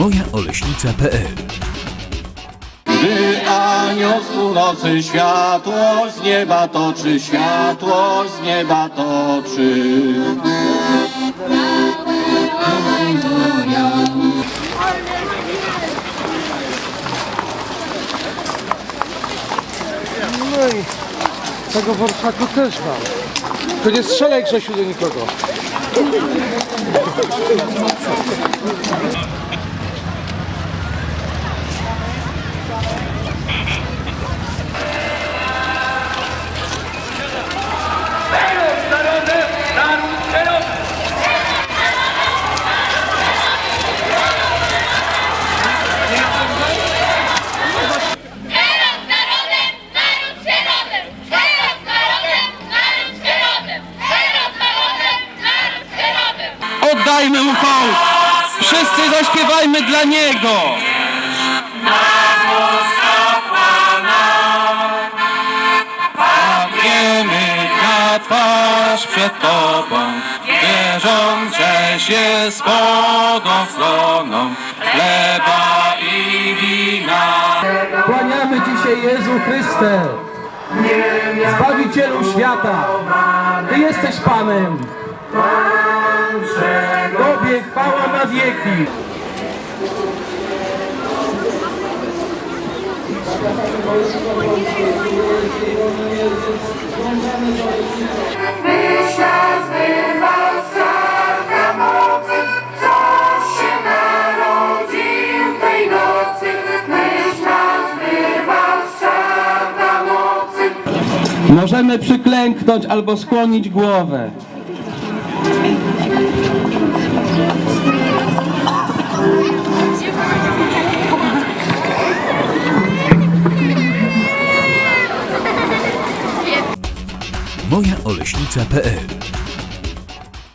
mojaoleśnica.pl Gdy anioł z północy światłość z nieba toczy, światłość z nieba toczy. No i tego worszaku też mam. To nie strzelaj Grzesiu do nikogo. Oddajmy mu hołd! Wszyscy zaśpiewajmy dla niego! Padniemy na twarz przed Tobą, wierząc, żeś jest błogosłoną chleba i wina. Kłaniamy Ci się Jezu Chryste, Zbawicielu świata. Ty jesteś Panem. Wieki. Myśla zbywał sarka mocy, co się narodził tej nocy. Zbywał mocy. Możemy przyklęknąć albo skłonić głowę. mojaoleśnica.pl